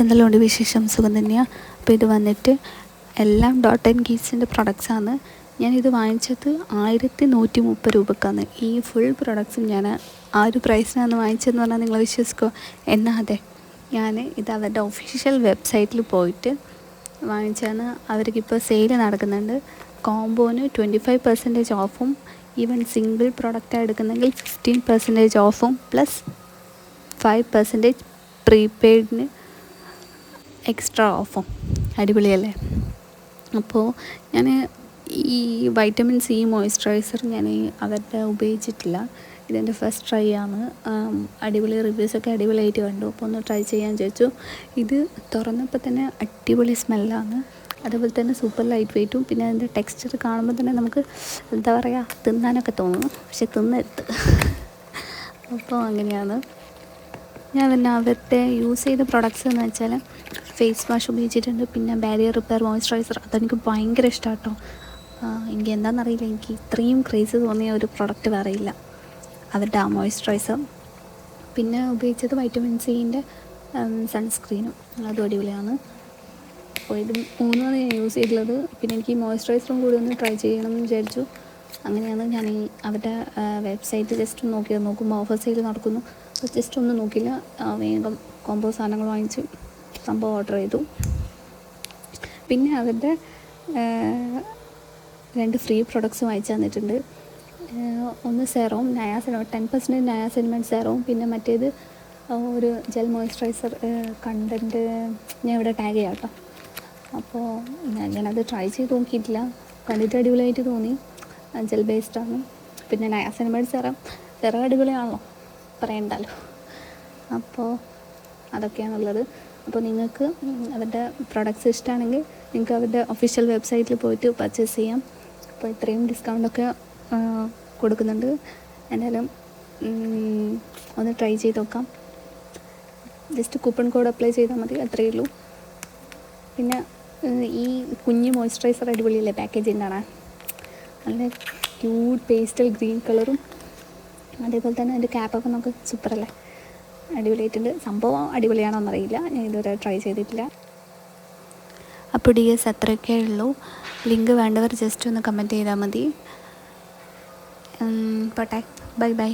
എന്തെല്ലാം ഉണ്ട് വിശേഷം സുഖം തന്നെയാണ് അപ്പോൾ ഇത് വന്നിട്ട് എല്ലാം ഡോട്ട് ആൻഡ് കീസിന്റെ പ്രൊഡക്ട്സാണ് ഞാനിത് വാങ്ങിച്ചത് ആയിരത്തി നൂറ്റി മുപ്പത് രൂപക്കാണ്. ഈ ഫുൾ പ്രൊഡക്ട്സും ഞാൻ ആ ഒരു പ്രൈസിനാണ് വാങ്ങിച്ചതെന്ന് പറഞ്ഞാൽ നിങ്ങൾ വിശ്വസിക്കോ? എന്നാൽ അതെ. ഞാൻ ഇത് അവരുടെ ഒഫീഷ്യൽ വെബ്സൈറ്റിൽ പോയിട്ട് വാങ്ങിച്ചാണ് അവർക്കിപ്പോൾ സെയിൽ നടക്കുന്നുണ്ട്. കോംബോന് ട്വന്റി ഫൈവ് പെർസെന്റേജ് ഓഫും ഈവൻ സിംഗിൾ പ്രൊഡക്റ്റാണ് എടുക്കുന്നെങ്കിൽ ഫിഫ്റ്റീൻ പെർസെന്റേജ് ഓഫും പ്ലസ് ഫൈവ് പെർസെന്റേജ് പ്രീപെയ്ഡിന് എക്സ്ട്രാ ഓഫും അടിപൊളിയല്ലേ? അപ്പോൾ ഞാൻ ഈ വൈറ്റമിൻ സി മോയ്സ്ചറൈസർ ഞാൻ അവരുടെ ഉപയോഗിച്ചിട്ടില്ല. ഇതെന്റെ ഫസ്റ്റ് ട്രൈ ആണ്. അടിപൊളി റിവ്യൂസൊക്കെ അടിപൊളിയായിട്ട് കണ്ടു. അപ്പോൾ ഒന്ന് ട്രൈ ചെയ്യാൻ ചോദിച്ചു ഇത് തുറന്നപ്പോൾ തന്നെ അടിപൊളി സ്മെല്ലാണ് അതുപോലെ തന്നെ സൂപ്പർ ലൈറ്റ് വെയിറ്റും പിന്നെ അതിന്റെ ടെക്സ്ചർ കാണുമ്പോൾ തന്നെ നമുക്ക് എന്താ പറയുക തിന്നാനൊക്കെ തോന്നും. പക്ഷെ തിന്നരുത്. അപ്പോൾ അങ്ങനെയാണ്. ഞാൻ പിന്നെ അവരുടെ യൂസ് ചെയ്ത പ്രൊഡക്ട്സ് എന്ന് വെച്ചാൽ ഫേസ് വാഷ് ഉപയോഗിച്ചിട്ടുണ്ട്. പിന്നെ ബാരിയർ റിപ്പയർ മോയ്സ്ചറൈസർ അതെനിക്ക് ഭയങ്കര ഇഷ്ടമാണ് കേട്ടോ എനിക്ക് എന്താണെന്നറിയില്ല എനിക്ക് ഇത്രയും ക്രേസ് തോന്നിയ ഒരു പ്രൊഡക്റ്റ് വേറെ ഇല്ല. അവരുടെ ആ മോയ്സ്ചറൈസർ പിന്നെ ഉപയോഗിച്ചത് വൈറ്റമിൻ സിന്റെ സൺസ്ക്രീനും അതും അടിപൊളിയാണ്. അപ്പോൾ ഇത് മൂന്നാണ് ഞാൻ യൂസ് ചെയ്തിട്ടുള്ളത്. പിന്നെ എനിക്ക് മോയ്സ്ചറൈസറും കൂടി ഒന്ന് ട്രൈ ചെയ്യണം എന്ന് വിചാരിച്ചു. അങ്ങനെയാണ് ഞാൻ ഈ അവരുടെ വെബ്സൈറ്റ് ജസ്റ്റ് നോക്കിയത്. നോക്കുമ്പോൾ ഓഫർ സെയിൽ നടക്കുന്നു. അപ്പോൾ ജസ്റ്റ് ഒന്ന് നോക്കില്ല. വേഗം കോംബോ സാധനങ്ങൾ വാങ്ങിച്ച് സംഭവം ഓർഡർ ചെയ്തു. പിന്നെ അവരുടെ രണ്ട് ഫ്രീ പ്രൊഡക്ട്സ് വാങ്ങിച്ചു തന്നിട്ടുണ്ട്. ഒന്ന് സെറവും നയാസിനും ടെൻ പെർസെന്റേജ് നയാസിൻമെന്റ് സെറവും പിന്നെ മറ്റേത് ഒരു ജെൽ മോയ്സ്ചറൈസർ കണ്ടന്റ് ഞാൻ ഇവിടെ ടാഗ് ചെയ്യാം കേട്ടോ. അപ്പോൾ ഞാനത് ട്രൈ ചെയ്ത് നോക്കിയിട്ടില്ല. കണ്ടിട്ട് അടിപൊളിയായിട്ട് തോന്നി. ജെൽ ബേസ്ഡാണ് പിന്നെ നയാസിൻമെന്റ് സെറം സെറം അടിപൊളിയാണല്ലോ. പറയണ്ടല്ലോ. അപ്പോൾ അതൊക്കെയാണുള്ളത്. അപ്പോൾ നിങ്ങൾക്ക് അവരുടെ പ്രൊഡക്ട്സ് ഇഷ്ടമാണെങ്കിൽ നിങ്ങൾക്ക് അവരുടെ ഒഫീഷ്യൽ വെബ്സൈറ്റിൽ പോയിട്ട് പർച്ചേസ് ചെയ്യാം. അപ്പോൾ ഇത്രയും ഡിസ്കൗണ്ടൊക്കെ കൊടുക്കുന്നുണ്ട്. എന്തായാലും ഒന്ന് ട്രൈ ചെയ്ത് നോക്കാം. ജസ്റ്റ് കൂപ്പൺ കോഡ് അപ്ലൈ ചെയ്താൽ മതി അത്രയേ ഉള്ളൂ. പിന്നെ ഈ കുഞ്ഞ് മോയ്സ്ചറൈസർ അടിപൊളിയല്ലേ പാക്കേജിങ് കാണാൻ നല്ല ക്യൂട്ട് പേസ്റ്റൽ ഗ്രീൻ കളറും അതേപോലെ തന്നെ അതിന്റെ ക്യാപ്പൊക്കെ നമുക്ക് സൂപ്പറല്ലേ? അടിപൊളിയായിട്ടുണ്ട്. സംഭവം അടിപൊളിയാണോ എന്നറിയില്ല ഞാൻ ഇതുവരെ ട്രൈ ചെയ്തിട്ടില്ല. അപ്പോൾ ഡി എസ് അത്രയൊക്കെ ഉള്ളൂ. ലിങ്ക് വേണ്ടവർ ജസ്റ്റ് ഒന്ന് കമന്റ് ചെയ്താൽ മതി. പോട്ടെ. Bye bye.